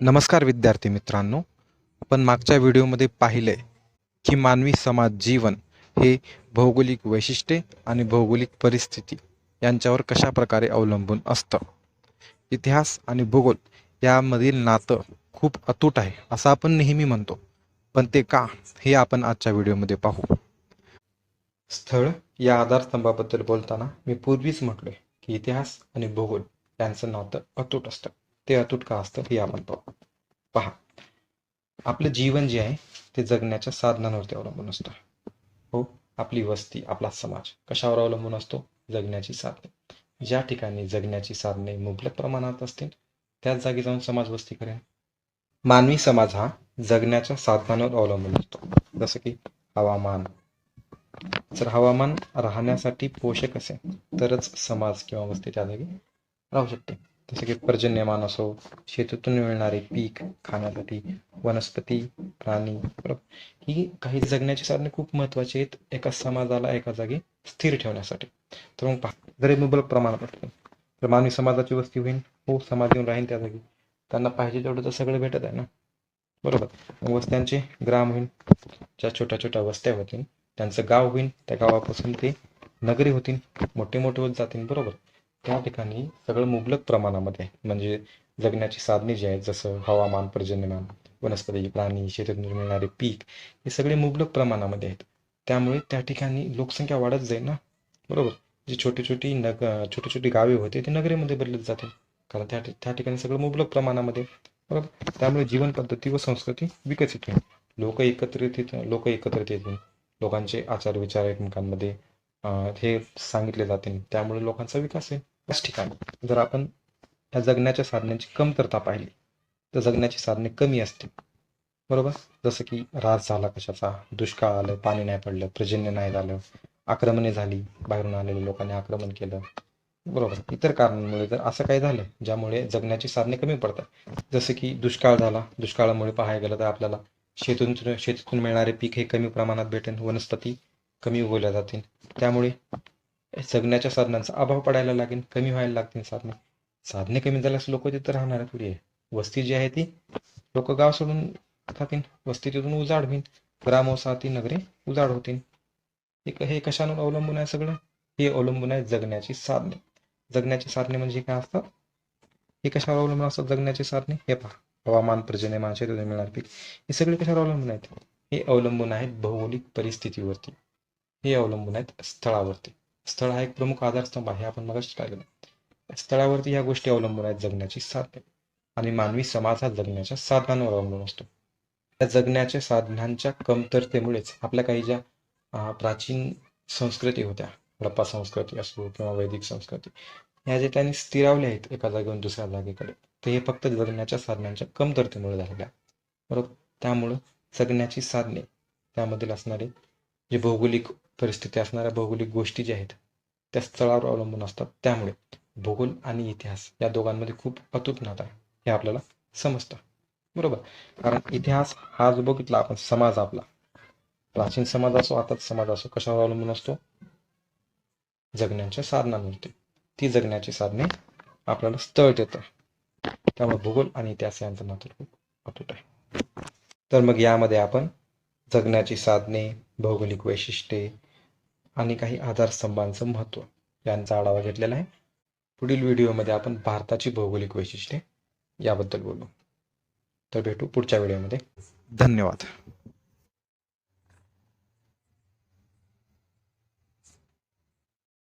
नमस्कार विद्यार्थी मित्रांनो आपण मागच्या व्हिडिओमध्ये पाहिले की मानवी समाज जीवन हे भौगोलिक वैशिष्ट्ये आणि भौगोलिक परिस्थिती यांच्यावर कशा प्रकारे अवलंबून असतं? इतिहास आणि भूगोल यामधील नातं खूप अतूट आहे असं आपण नेहमी म्हणतो. पण ते का हे आपण आजच्या व्हिडिओमध्ये पाहू. स्थळ या आधारस्तंभाबद्दल बोलताना मी पूर्वीच म्हटलोय की इतिहास आणि भूगोल यांचं नातं अतूट असतं. ते अतूट का असतं हे आपण पाहू. पहा. आपलं जीवन जे आहे ते जगण्याच्या साधनांवरती अवलंबून असतं. हो? आपली वस्ती आपला समाज कशावर अवलंबून असतो? जगण्याची साधने. ज्या ठिकाणी जगण्याची साधने मुबलक प्रमाणात असतील त्याच जागी जाऊन समाज वस्ती करेल मानवी समाज हा जगण्याच्या साधनांवर अवलंबून असतो. जसं की हवामान. जर हवामान राहण्यासाठी पोषक असेल तरच समाज किंवा वस्ती त्या जागी राहू शकते. जसं की पर्जन्यमान असो शेतीतून मिळणारे पीक खाण्यासाठी वनस्पती प्राणी बरोबर. ही काही जगण्याची साधने खूप महत्त्वाची आहेत एका समाजाला एका जागी स्थिर ठेवण्यासाठी. तर मग पहा जर मुबलक प्रमाणात असतील तर मानवी समाजाची वस्ती होईल हो समाज येऊन राहील त्या जागी. त्यांना पाहिजे तेवढं तर सगळं भेटत आहे ना? बरोबर. मग वस्त्यांचे ग्राम होईल ज्या छोट्या छोट्या वस्त्या होतील त्यांचं गाव होईल त्या गावापासून ते नगरी होतील मोठे मोठे होत जातील बरोबर. त्या ठिकाणी सगळं मुबलक प्रमाणामध्ये आहे. म्हणजे जगण्याची साधने जी आहेत जसं हवामान पर्जन्यमान वनस्पती प्राणी शेतीतून मिळणारे पीक हे सगळे मुबलक प्रमाणामध्ये आहेत. त्यामुळे त्या ठिकाणी लोकसंख्या वाढत जाईल ना? बरोबर. जी छोटी छोटी नग छोटी छोटी गावे होते ती नगरीमध्ये बदलत जातील. कारण त्या त्या ठिकाणी सगळं मुबलक प्रमाणामध्ये बरोबर. त्यामुळे जीवन पद्धती व संस्कृती विकसित होईल. लोक एकत्रित येत लोक एकत्रित येतील. लोकांचे आचार विचार एकमेकांमध्ये हे सांगितले जाते. त्यामुळे लोकांचा विकास आहे. त्याच ठिकाणी जर आपण या जगण्याच्या साधनांची कमतरता पाहिली तर जगण्याची साधने कमी असते बरोबर? जसं की ऱ्हास झाला कशाचा? दुष्काळ आलं पाणी नाही पडलं पर्जन्य नाही झालं आक्रमणे झाली बाहेरून आलेल्या लोकांनी आक्रमण केलं. बरोबर? इतर कारणांमुळे जर असं काही झालं ज्यामुळे जगण्याची साधने कमी पडतात. जसं की दुष्काळ झाला. दुष्काळामुळे पाहायला गेलं तर आपल्याला शेतीतून शेतीतून मिळणारे पीक हे कमी प्रमाणात भेटेल वनस्पती कमी उगवल्या जातील. त्यामुळे जगण्याच्या साधनांचा अभाव पडायला लागेल कमी व्हायला लागतील साधने. साधने कमी झाल्यास लोक तिथं राहणार थोडी आहे वस्ती जी आहे ती लोक गाव सोडून खातील वस्ती तिथून उजाड होईल. ग्राम वसाहती नगरे उजाड होतील. एक हे कशावर अवलंबून आहे सगळं? हे अवलंबून आहे जगण्याची साधने. जगण्याची साधने म्हणजे काय असतात? हे कशावर अवलंबून असतात जगण्याची साधने? हे पहा. हवामान पर्जन्यमान शेतीतून मिळणार पीक. हे सगळे कशावर अवलंबून आहेत? हे अवलंबून आहेत भौगोलिक परिस्थितीवरती. हे अवलंबून आहेत स्थळावरती. स्थळ हा एक प्रमुख आधारस्तंभ आहे आपण मगाशीच पाहिलं स्थळावरती ह्या गोष्टी अवलंबून आहेत जगण्याची साधने आणि मानवी समाज हा जगण्याच्या साधनांवर अवलंबून असतो. त्या जगण्याच्या साधनांच्या कमतरतेमुळेच आपल्या काही ज्या प्राचीन संस्कृती होत्या हडप्पा संस्कृती असो किंवा वैदिक संस्कृती ह्या जे त्यांनी स्थिरावल्या आहेत एका जागेवरून दुसऱ्या जागेकडे तर हे फक्त जगण्याच्या साधनांच्या कमतरतेमुळे झालेल्या आहे. बरोबर? त्यामुळं जगण्याची साधने त्यामधील असणारे जे भौगोलिक परिस्थिती असणाऱ्या भौगोलिक गोष्टी ज्या आहेत त्या स्थळावर अवलंबून असतात. त्यामुळे भूगोल आणि इतिहास या दोघांमध्ये खूप अतूट नात आहे हे आपल्याला समजतं. बरोबर? कारण इतिहास हा जो बघितला आपण समाज आपला. प्राचीन समाज असो आताच समाज असो कशावर अवलंबून असतो? जगण्याच्या साधनांवरती. ती जगण्याची साधने आपल्याला स्थळ देतं. त्यामुळे भूगोल आणि इतिहास यांचं नातं खूप अतूट आहे. तर मग यामध्ये आपण जगण्याची साधने भौगोलिक वैशिष्ट्ये आणि काही आधारस्तंभांचं महत्त्व. यांचा आढावा घेतलेला आहे. पुढील व्हिडिओमध्ये आपण भारताची भौगोलिक वैशिष्ट्ये याबद्दल बोलू. तर भेटू पुढच्या व्हिडिओमध्ये. धन्यवाद.